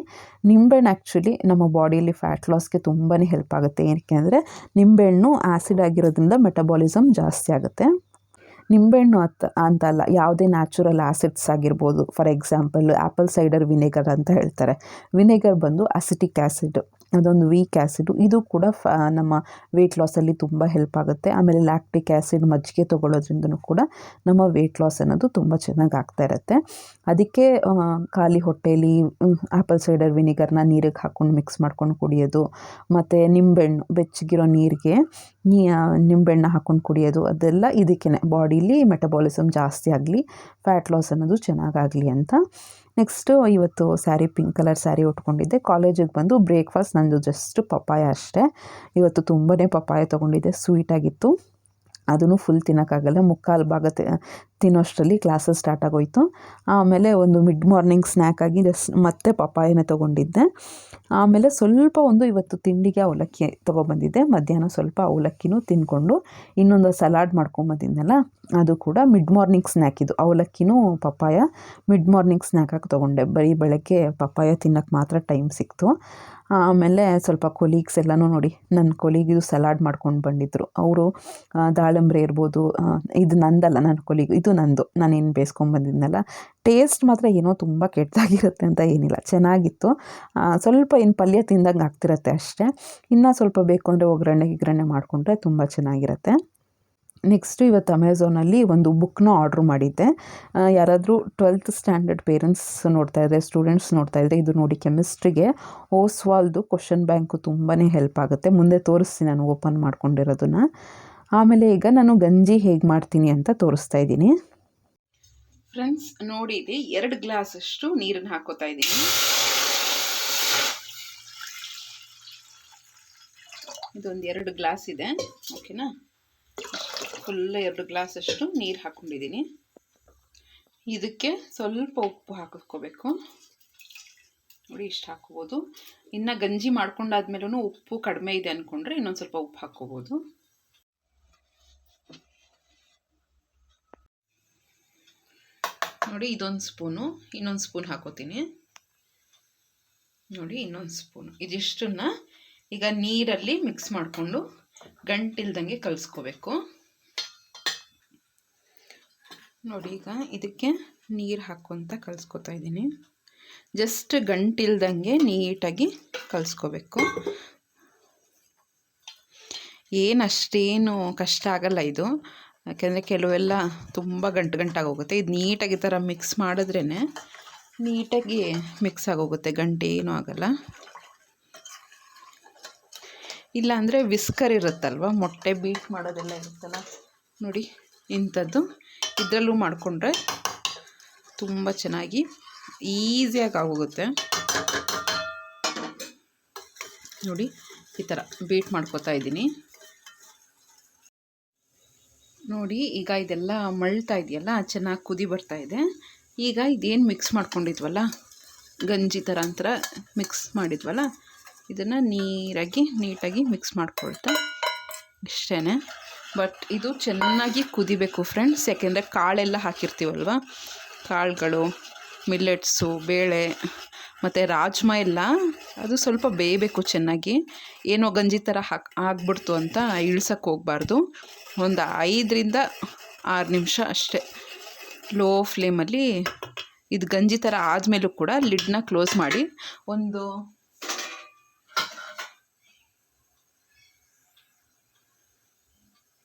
ನಿಂಬೆಹಣ್ಣು ಆ್ಯಕ್ಚುಲಿ ನಮ್ಮ ಬಾಡಿಯಲ್ಲಿ ಫ್ಯಾಟ್ ಲಾಸ್ಗೆ ತುಂಬಾ ಹೆಲ್ಪ್ ಆಗುತ್ತೆ. ಏನಕ್ಕೆ ಅಂದರೆ ನಿಂಬೆಹಣ್ಣು ಆ್ಯಸಿಡ್ ಆಗಿರೋದ್ರಿಂದ ಮೆಟಬಾಲಿಸಮ್ ಜಾಸ್ತಿ ಆಗುತ್ತೆ. ನಿಂಬೆಹಣ್ಣು ಅತ್ ಅಂತ ಅಲ್ಲ ಯಾವುದೇ ನ್ಯಾಚುರಲ್ ಆ್ಯಸಿಡ್ಸ್ ಆಗಿರ್ಬೋದು. For example apple cider vinegar ಅಂತ ಹೇಳ್ತಾರೆ. ವಿನೆಗರ್ ಬಂದು ಅಸಿಟಿಕ್ ಆ್ಯಸಿಡ್ ಅದೊಂದು ವೀಕ್ ಆ್ಯಸಿಡು ಇದು ಕೂಡ ಫ ನಮ್ಮ ವೆಯ್ಟ್ ಲಾಸಲ್ಲಿ ತುಂಬ ಹೆಲ್ಪ್ ಆಗುತ್ತೆ. ಆಮೇಲೆ ಲ್ಯಾಕ್ಟಿಕ್ ಆ್ಯಸಿಡ್ ಮಜ್ಜಿಗೆ ತೊಗೊಳ್ಳೋದ್ರಿಂದನೂ ಕೂಡ ನಮ್ಮ ವೆಯ್ಟ್ ಲಾಸ್ ಅನ್ನೋದು ತುಂಬ ಚೆನ್ನಾಗಿ ಆಗ್ತಾ ಇರುತ್ತೆ. ಅದಕ್ಕೆ ಖಾಲಿ ಹೊಟ್ಟೆಯಲ್ಲಿ ಆ್ಯಪಲ್ ಸೈಡರ್ ವಿನಿಗರ್ನ ನೀರಿಗೆ ಹಾಕ್ಕೊಂಡು ಮಿಕ್ಸ್ ಮಾಡ್ಕೊಂಡು ಕುಡಿಯೋದು, ಮತ್ತು ನಿಂಬೆಹಣ್ಣು, ಬೆಚ್ಚಗಿರೋ ನೀರಿಗೆ ನೀ ಹಾಕ್ಕೊಂಡು ಕುಡಿಯೋದು, ಅದೆಲ್ಲ ಇದಕ್ಕೇ ಬಾಡೀಲಿ ಮೆಟಬಾಲಿಸಮ್ ಜಾಸ್ತಿ ಆಗಲಿ ಫ್ಯಾಟ್ ಲಾಸ್ ಅನ್ನೋದು ಚೆನ್ನಾಗಾಗಲಿ ಅಂತ. ನೆಕ್ಸ್ಟು ಇವತ್ತು ಸ್ಯಾರಿ ಪಿಂಕ್ ಕಲರ್ ಸ್ಯಾರಿ ಉಟ್ಕೊಂಡಿದ್ದೆ. ಕಾಲೇಜಿಗೆ ಬಂದು ಬ್ರೇಕ್ಫಾಸ್ಟ್ ನಂದು ಜಸ್ಟ್ ಪಪ್ಪಾಯ ಅಷ್ಟೇ. ಇವತ್ತು ತುಂಬಾ ಪಪ್ಪಾಯ ತೊಗೊಂಡಿದ್ದೆ. ಸ್ವೀಟಾಗಿತ್ತು. ಅದನ್ನು ಫುಲ್ ತಿನ್ನೋಕ್ಕಾಗಲ್ಲ. ಮುಕ್ಕಾಲು ಭಾಗ ತಿನ್ನೋಷ್ಟರಲ್ಲಿ ಕ್ಲಾಸಸ್ ಸ್ಟಾರ್ಟ್ ಆಗೋಯಿತು. ಆಮೇಲೆ ಒಂದು ಮಿಡ್ ಮಾರ್ನಿಂಗ್ ಸ್ನ್ಯಾಕ್ ಆಗಿ ಜಸ್ಟ್ ಮತ್ತೆ ಪಪ್ಪಾಯನ ತೊಗೊಂಡಿದ್ದೆ. ಆಮೇಲೆ ಸ್ವಲ್ಪ ಒಂದು ಇವತ್ತು ತಿಂಡಿಗೆ ಅವಲಕ್ಕಿ ತೊಗೊಬಂದಿದ್ದೆ. ಮಧ್ಯಾಹ್ನ ಸ್ವಲ್ಪ ಅವಲಕ್ಕಿನೂ ತಿನ್ಕೊಂಡು ಇನ್ನೊಂದು ಸಲಾಡ್ ಮಾಡ್ಕೊಂಬಂದಿದ್ದೆನಲ್ಲ ಅದು ಕೂಡ ಮಿಡ್ ಮಾರ್ನಿಂಗ್ ಸ್ನ್ಯಾಕ್ ಇದು. ಅವಲಕ್ಕಿನೂ ಪಪ್ಪಾಯ. ಮಿಡ್ ಮಾರ್ನಿಂಗ್ ಸ್ನ್ಯಾಕಾಗಿ ತೊಗೊಂಡೆ. ಬರೀ ಬೆಳಗ್ಗೆ ಪಪ್ಪಾಯ ತಿನ್ನೋಕ್ಕೆ ಮಾತ್ರ ಟೈಮ್ ಸಿಕ್ತು. ಆಮೇಲೆ ಸ್ವಲ್ಪ ಕೊಲೀಗ್ಸ್ ಎಲ್ಲನೂ ನೋಡಿ ನನ್ನ ಕೊಲೀಗ್ ಇದು ಸಲಾಡ್ ಮಾಡ್ಕೊಂಡು ಬಂದಿದ್ದರು ಅವರು ದಾಳಂಬ್ರೆ ಇರ್ಬೋದು ಇದು ನಂದಲ್ಲ ನನ್ನ ಕೊಲೀಗ್ ಇದು ನಂದು, ನಾನೇನು ಬೇಯಿಸ್ಕೊಂಬಂದಿದ್ನಲ್ಲ ಟೇಸ್ಟ್ ಮಾತ್ರ ಏನೋ ತುಂಬ ಕೆಟ್ಟದಾಗಿರುತ್ತೆ ಅಂತ ಏನಿಲ್ಲ, ಚೆನ್ನಾಗಿತ್ತು. ಸ್ವಲ್ಪ ಏನು ಪಲ್ಯ ತಿಂದಂಗೆ ಆಗ್ತಿರತ್ತೆ ಅಷ್ಟೇ. ಇನ್ನೂ ಸ್ವಲ್ಪ ಬೇಕು ಅಂದರೆ ಒಗ್ಗರಣೆ, ಗಿಗ್ರಣೆ ಮಾಡಿಕೊಂಡ್ರೆ ತುಂಬ ಚೆನ್ನಾಗಿರುತ್ತೆ. ನೆಕ್ಸ್ಟು ಇವತ್ತು ಅಮೆಝಾನಲ್ಲಿ ಒಂದು ಬುಕ್ನ ಆರ್ಡ್ರ್ ಮಾಡಿದ್ದೆ. ಯಾರಾದರೂ ಟ್ವೆಲ್ತ್ ಸ್ಟ್ಯಾಂಡರ್ಡ್ ಪೇರೆಂಟ್ಸ್ ನೋಡ್ತಾ ಇದ್ದರೆ ಸ್ಟೂಡೆಂಟ್ಸ್ ನೋಡ್ತಾ ಇದ್ದರೆ ಇದು ನೋಡಿ ಕೆಮಿಸ್ಟ್ರಿಗೆ ಓಸ್ವಾಲ್ದು ಕ್ವಶನ್ ಬ್ಯಾಂಕು ತುಂಬಾ ಹೆಲ್ಪ್ ಆಗುತ್ತೆ. ಮುಂದೆ ತೋರಿಸ್ತೀನಿ ನಾನು ಓಪನ್ ಮಾಡ್ಕೊಂಡಿರೋದನ್ನು. ಆಮೇಲೆ ಈಗ ನಾನು ಗಂಜಿ ಹೇಗೆ ಮಾಡ್ತೀನಿ ಅಂತ ತೋರಿಸ್ತಾ ಇದ್ದೀನಿ. ಫ್ರೆಂಡ್ಸ್ ನೋಡಿ ಇಲ್ಲಿ ಎರಡು ಗ್ಲಾಸ್ ಅಷ್ಟು ನೀರನ್ನು ಹಾಕೋತಾ ಇದ್ದೀನಿ. ಇದೊಂದು ಎರಡು ಗ್ಲಾಸ್ ಇದೆ, ಓಕೆನಾ? ಫುಲ್ ಎರಡು ಗ್ಲಾಸಷ್ಟು ನೀರು ಹಾಕ್ಕೊಂಡಿದ್ದೀನಿ ಇದಕ್ಕೆ ಸ್ವಲ್ಪ ಉಪ್ಪು ಹಾಕಿಸ್ಕೋಬೇಕು. ನೋಡಿ, ಇಷ್ಟು ಹಾಕ್ಕೋಬೋದು ಇನ್ನು ಗಂಜಿ ಮಾಡ್ಕೊಂಡಾದ್ಮೇಲೂ ಉಪ್ಪು ಕಡಿಮೆ ಇದೆ ಅಂದ್ಕೊಂಡ್ರೆ ಇನ್ನೊಂದು ಸ್ವಲ್ಪ ಉಪ್ಪು ಹಾಕ್ಕೋಬೋದು. ನೋಡಿ, ಇದೊಂದು ಸ್ಪೂನು, ಇನ್ನೊಂದು ಸ್ಪೂನ್ ಹಾಕೋತೀನಿ. ನೋಡಿ, ಇನ್ನೊಂದು ಸ್ಪೂನು. ಇದಿಷ್ಟನ್ನ ಈಗ ನೀರಲ್ಲಿ ಮಿಕ್ಸ್ ಮಾಡಿಕೊಂಡು ಗಂಟಿಲ್ದಂಗೆ ಕಲಿಸ್ಕೋಬೇಕು. ನೋಡಿ, ಈಗ ಇದಕ್ಕೆ ನೀರು ಹಾಕ್ಕೊಂತ ಕಲಿಸ್ಕೊತಾ ಇದ್ದೀನಿ. ಜಸ್ಟ್ ಗಂಟಿಲ್ದಂಗೆ ನೀಟಾಗಿ ಕಲಿಸ್ಕೋಬೇಕು. ಏನು ಅಷ್ಟೇನು ಕಷ್ಟ ಆಗಲ್ಲ ಇದು. ಯಾಕೆಂದರೆ ಕೆಲವೆಲ್ಲ ತುಂಬ ಗಂಟು ಗಂಟಾಗಿ ಹೋಗುತ್ತೆ ಇದು ನೀಟಾಗಿ ಥರ ಮಿಕ್ಸ್ ಮಾಡಿದ್ರೇ ನೀಟಾಗಿ ಮಿಕ್ಸ್ ಆಗೋಗುತ್ತೆ. ಗಂಟೆ ಏನೂ ಆಗಲ್ಲ. ಇಲ್ಲಾಂದರೆ ವಿಸ್ಕರ್ ಇರುತ್ತಲ್ವ? ಮೊಟ್ಟೆ ಬೀಟ್ ಮಾಡೋದೆಲ್ಲ ಇರುತ್ತಲ್ಲ. ನೋಡಿ, ಇಂಥದ್ದು. ಇದರಲ್ಲೂ ಮಾಡಿಕೊಂಡ್ರೆ ತುಂಬ ಚೆನ್ನಾಗಿ ಈಸಿಯಾಗಿ ಆಗೋಗುತ್ತೆ. ನೋಡಿ, ಈ ಥರ ಬೀಟ್ ಮಾಡ್ಕೋತಾ ಇದ್ದೀನಿ. ನೋಡಿ, ಈಗ ಇದೆಲ್ಲ ಮಳ್ತಾ ಇದೆಯಲ್ಲ, ಚೆನ್ನಾಗಿ ಕುದಿ ಬರ್ತಾ ಇದೆ. ಈಗ ಇದೇನು ಮಿಕ್ಸ್ ಮಾಡ್ಕೊಂಡಿದ್ವಲ್ಲ, ಗಂಜಿ ಥರ ಅಂತರ ಮಿಕ್ಸ್ ಮಾಡಿದ್ವಲ್ಲ, ಇದನ್ನು ನೀರಾಗಿ, ನೀಟಾಗಿ ಮಿಕ್ಸ್ ಮಾಡ್ಕೊಳ್ತಾ ಇಷ್ಟೇ ಬಟ್ ಇದು ಚೆನ್ನಾಗಿ ಕುದಿಬೇಕು ಫ್ರೆಂಡ್ಸ್ ಯಾಕೆಂದರೆ ಕಾಳೆಲ್ಲ ಹಾಕಿರ್ತೀವಲ್ವ? ಕಾಳುಗಳು ಮಿಲ್ಲೆಟ್ಸು ಬೇಳೆ, ಮತ್ತು ರಾಜ್ಮಾ ಎಲ್ಲ ಅದು ಸ್ವಲ್ಪ ಬೇಯಬೇಕು ಚೆನ್ನಾಗಿ. ಏನೋ ಗಂಜಿ ಥರ ಹಾಕಿ, ಆಗ್ಬಿಡ್ತು ಅಂತ ಇಳ್ಸಕ್ಕೆ ಹೋಗಬಾರ್ದು. ಒಂದು ಐದರಿಂದ ಆರು ನಿಮಿಷ ಅಷ್ಟೇ. ಲೋ ಫ್ಲೇಮಲ್ಲಿ ಇದು ಗಂಜಿ ಥರ ಆದಮೇಲೂ ಕೂಡ ಲಿಡ್ನ ಕ್ಲೋಸ್ ಮಾಡಿ ಒಂದು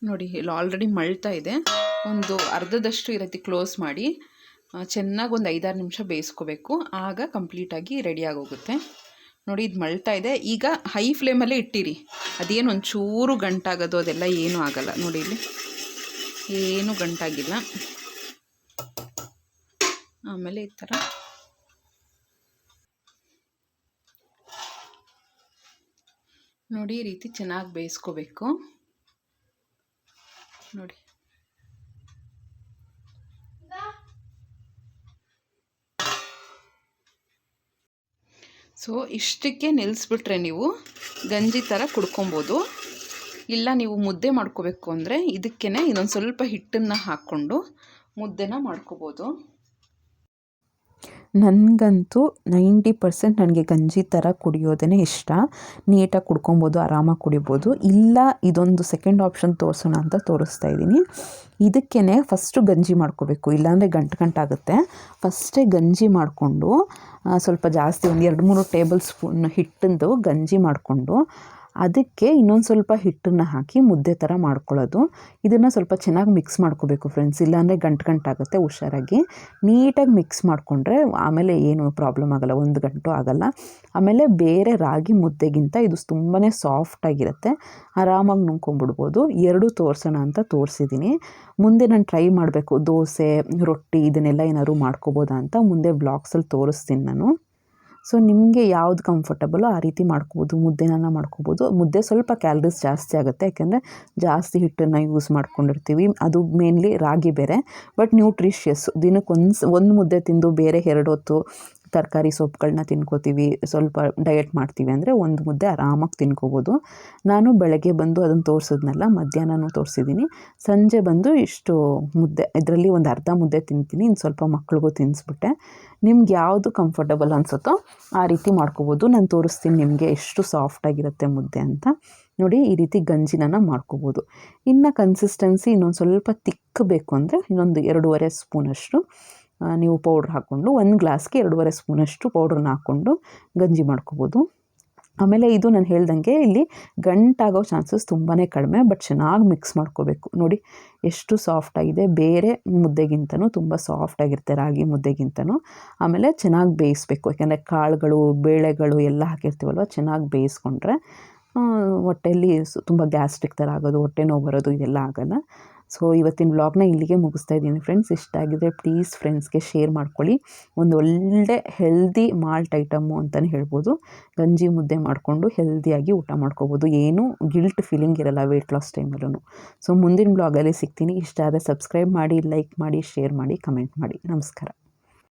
ನೋಡಿ, ಇಲ್ಲಿ ಆಲ್ರೆಡಿ ಮಳ್ತಾ ಇದೆ. ಒಂದು ಅರ್ಧದಷ್ಟು ಈ ಕ್ಲೋಸ್ ಮಾಡಿ ಚೆನ್ನಾಗಿ ಒಂದು ಐದಾರು ನಿಮಿಷ ಬೇಯಿಸ್ಕೋಬೇಕು. ಆಗ ಕಂಪ್ಲೀಟಾಗಿ ರೆಡಿಯಾಗೋಗುತ್ತೆ ನೋಡಿ, ಇದು ಮಳ್ತಾ ಇದೆ. ಈಗ ಹೈ ಫ್ಲೇಮಲ್ಲೇ ಇಟ್ಟಿರಿ. ಅದೇನು ಒಂಚೂರು ಗಂಟಾಗೋದು, ಅದೆಲ್ಲ ಏನೂ ಆಗಲ್ಲ. ನೋಡಿ ಇಲ್ಲಿ. ಏನೂ ಗಂಟಾಗಿಲ್ಲ. ಆಮೇಲೆ ಈ ಥರ. ನೋಡಿ, ಈ ರೀತಿ ಚೆನ್ನಾಗಿ ಬೇಯಿಸ್ಕೋಬೇಕು. ನೋಡಿ. ಸೊ ಇಷ್ಟಕ್ಕೆ ನಿಲ್ಲಿಸ್ಬಿಟ್ರೆ ನೀವು ಗಂಜಿ ಥರ ಕುಡ್ಕೊಬೋದು. ಇಲ್ಲ, ನೀವು ಮುದ್ದೆ ಮಾಡ್ಕೋಬೇಕು ಅಂದರೆ ಇದಕ್ಕೇ ಇನ್ನೊಂದು ಸ್ವಲ್ಪ ಹಿಟ್ಟನ್ನು ಹಾಕ್ಕೊಂಡು ಮುದ್ದೆನ ಮಾಡ್ಕೋಬೋದು. ನನಗಂತೂ ನೈಂಟಿ ಪರ್ಸೆಂಟ್ ನನಗೆ ಗಂಜಿ ಥರ ಕುಡಿಯೋದೇ ಇಷ್ಟ. ನೀಟಾಗಿ ಕುಡ್ಕೊಬೋದು, ಆರಾಮಾಗಿ ಕುಡಿಬೋದು. ಇಲ್ಲ, ಇದೊಂದು ಸೆಕೆಂಡ್ ಆಪ್ಷನ್ ತೋರಿಸೋಣ ಅಂತ ತೋರಿಸ್ತಾ ಇದ್ದೀನಿ. ಇದಕ್ಕೇ ಫಸ್ಟು ಗಂಜಿ ಮಾಡ್ಕೋಬೇಕು. ಇಲ್ಲಾಂದರೆ ಗಂಟು ಗಂಟಾಗುತ್ತೆ. ಫಸ್ಟೇ ಗಂಜಿ ಮಾಡಿಕೊಂಡು ಸ್ವಲ್ಪ ಜಾಸ್ತಿ ಒಂದು ಎರಡು ಮೂರು ಟೇಬಲ್ ಸ್ಪೂನ್ ಹಿಟ್ಟಿಂದು ಗಂಜಿ ಮಾಡಿಕೊಂಡು ಅದಕ್ಕೆ ಇನ್ನೊಂದು ಸ್ವಲ್ಪ ಹಿಟ್ಟನ್ನು ಹಾಕಿ ಮುದ್ದೆ ಥರ ಮಾಡ್ಕೊಳ್ಳೋದು. ಇದನ್ನು ಸ್ವಲ್ಪ ಚೆನ್ನಾಗಿ ಮಿಕ್ಸ್ ಮಾಡ್ಕೋಬೇಕು ಫ್ರೆಂಡ್ಸ್ ಇಲ್ಲಾಂದರೆ ಗಂಟು ಗಂಟಾಗುತ್ತೆ ಹುಷಾರಾಗಿ. ನೀಟಾಗಿ ಮಿಕ್ಸ್ ಮಾಡಿಕೊಂಡ್ರೆ ಆಮೇಲೆ ಏನು ಪ್ರಾಬ್ಲಮ್ ಆಗಲ್ಲ, ಒಂದು ಗಂಟು ಆಗಲ್ಲ. ಆಮೇಲೆ ಬೇರೆ ರಾಗಿ ಮುದ್ದೆಗಿಂತ ಇದು ತುಂಬಾ ಸಾಫ್ಟಾಗಿರುತ್ತೆ ಆರಾಮಾಗಿ ನುಂಗ್ಕೊಂಬಿಡ್ಬೋದು ಎರಡೂ ತೋರಿಸೋಣ ಅಂತ ತೋರಿಸಿದ್ದೀನಿ ಮುಂದೆ ನಾನು ಟ್ರೈ ಮಾಡಬೇಕು, ದೋಸೆ, ರೊಟ್ಟಿ, ಇದನ್ನೆಲ್ಲ ಏನಾದ್ರು ಮಾಡ್ಕೋಬೋದಾ ಅಂತ ಮುಂದೆ ಬ್ಲಾಗ್ಸಲ್ಲಿ ತೋರಿಸ್ತೀನಿ ನಾನು. ಸೊ ನಿಮಗೆ ಯಾವ್ದು ಕಂಫರ್ಟಬಲೋ ಆ ರೀತಿ ಮಾಡ್ಕೋಬೋದು ಮುದ್ದೆನ ಮಾಡ್ಕೋಬೋದು. ಮುದ್ದೆ ಸ್ವಲ್ಪ ಕ್ಯಾಲ್ರೀಸ್ ಜಾಸ್ತಿ ಆಗುತ್ತೆ. ಯಾಕೆಂದರೆ ಜಾಸ್ತಿ ಹಿಟ್ಟನ್ನು ಯೂಸ್ ಮಾಡ್ಕೊಂಡಿರ್ತೀವಿ. ಅದು ಮೇನ್ಲಿ ರಾಗಿ ಬೇರೆ ಬಟ್ ನ್ಯೂಟ್ರಿಷಿಯಸ್ ದಿನಕ್ಕೆ ಒಂದು ಒಂದು ಮುದ್ದೆ ತಿಂದು ಬೇರೆ ಎರಡು ಹೊತ್ತು ತರಕಾರಿ ಸೊಪ್ಪುಗಳನ್ನ ತಿನ್ಕೋತೀವಿ, ಸ್ವಲ್ಪ ಡಯಟ್ ಮಾಡ್ತೀವಿ ಅಂದರೆ ಒಂದು ಮುದ್ದೆ ಆರಾಮಾಗಿ ತಿನ್ಕೋಬೋದು. ನಾನು ಬೆಳಗ್ಗೆ ಬಂದು ಅದನ್ನು ತೋರಿಸಿದ್ನಲ್ಲ, ಮಧ್ಯಾಹ್ನನೂ ತೋರಿಸಿದ್ದೀನಿ ಸಂಜೆ ಬಂದು ಇಷ್ಟು ಮುದ್ದೆ, ಇದರಲ್ಲಿ ಒಂದು ಅರ್ಧ ಮುದ್ದೆ ತಿಂತೀನಿ ಇನ್ನು ಸ್ವಲ್ಪ ಮಕ್ಳಿಗೂ ತಿನ್ನಿಸ್ಬಿಟ್ಟೆ ನಿಮ್ಗೆ ಯಾವುದು ಕಂಫರ್ಟಬಲ್ ಅನಿಸುತ್ತೋ ಆ ರೀತಿ ಮಾಡ್ಕೋಬೋದು. ನಾನು ತೋರಿಸ್ತೀನಿ ನಿಮಗೆ ಎಷ್ಟು ಸಾಫ್ಟಾಗಿರುತ್ತೆ ಮುದ್ದೆ ಅಂತ. ನೋಡಿ, ಈ ರೀತಿ ಗಂಜಿನ ಮಾಡ್ಕೋಬೋದು. ಇನ್ನು ಕನ್ಸಿಸ್ಟೆನ್ಸಿ ಇನ್ನೊಂದು ಸ್ವಲ್ಪ ತಿಕ್ಕಬೇಕು ಅಂದರೆ ಇನ್ನೊಂದು ಎರಡೂವರೆ ಸ್ಪೂನಷ್ಟು. ನೀವು ಪೌಡ್ರ್ ಹಾಕ್ಕೊಂಡು ಒಂದು ಗ್ಲಾಸ್ಗೆ ಎರಡೂವರೆ ಸ್ಪೂನಷ್ಟು ಪೌಡ್ರನ್ನ ಹಾಕ್ಕೊಂಡು ಗಂಜಿ ಮಾಡ್ಕೋಬೋದು. ಆಮೇಲೆ ಇದು ನಾನು ಹೇಳ್ದಂಗೆ ಇಲ್ಲಿ ಗಂಟಾಗೋ ಚಾನ್ಸಸ್ ತುಂಬಾ ಕಡಿಮೆ ಬಟ್ ಚೆನ್ನಾಗಿ ಮಿಕ್ಸ್ ಮಾಡ್ಕೋಬೇಕು. ನೋಡಿ, ಎಷ್ಟು ಸಾಫ್ಟಾಗಿದೆ ಬೇರೆ ಮುದ್ದೆಗಿಂತನೂ ತುಂಬ ಸಾಫ್ಟಾಗಿರುತ್ತೆ ರಾಗಿ ಮುದ್ದೆಗಿಂತನೂ. ಆಮೇಲೆ ಚೆನ್ನಾಗಿ ಬೇಯಿಸ್ಬೇಕು. ಯಾಕೆಂದರೆ ಕಾಳುಗಳು, ಬೇಳೆಗಳು ಎಲ್ಲ ಹಾಕಿರ್ತೀವಲ್ವ, ಚೆನ್ನಾಗಿ ಬೇಯಿಸ್ಕೊಂಡ್ರೆ ಹೊಟ್ಟೆಯಲ್ಲಿ ತುಂಬ ಗ್ಯಾಸ್ಟ್ರಿಕ್ ಥರ ಆಗೋದು, ಹೊಟ್ಟೆ ನೋವು ಬರೋದು ಇದೆಲ್ಲ ಆಗೋಲ್ಲ. ಸೊ ಇವತ್ತಿನ ವ್ಲಾಗ್ನ ಇಲ್ಲಿಗೆ ಮುಗಿಸ್ತಾ ಇದ್ದೀನಿ ಫ್ರೆಂಡ್ಸ್ ಇಷ್ಟ ಆಗಿದ್ರೆ ಪ್ಲೀಸ್ ಫ್ರೆಂಡ್ಸ್ಗೆ ಶೇರ್ ಮಾಡ್ಕೊಳ್ಳಿ. ಒಂದು ಒಳ್ಳೆ ಹೆಲ್ದಿ ಮಾಲ್ಟ್ ಐಟಮು ಅಂತಲೇ ಹೇಳ್ಬೋದು. ಗಂಜಿ ಮುದ್ದೆ ಮಾಡಿಕೊಂಡು ಹೆಲ್ದಿಯಾಗಿ ಊಟ ಮಾಡ್ಕೋಬೋದು. ಏನೂ ಗಿಲ್ಟ್ ಫೀಲಿಂಗ್ ಇರಲ್ಲ ವೆಯ್ಟ್ ಲಾಸ್ ಟೈಮಲ್ಲೂ ಸೊ ಮುಂದಿನ ಬ್ಲಾಗಲ್ಲಿ ಸಿಗ್ತೀನಿ. ಇಷ್ಟ ಆದರೆ ಸಬ್ಸ್ಕ್ರೈಬ್ ಮಾಡಿ ಲೈಕ್ ಮಾಡಿ ಶೇರ್ ಮಾಡಿ ಕಮೆಂಟ್ ಮಾಡಿ. ನಮಸ್ಕಾರ.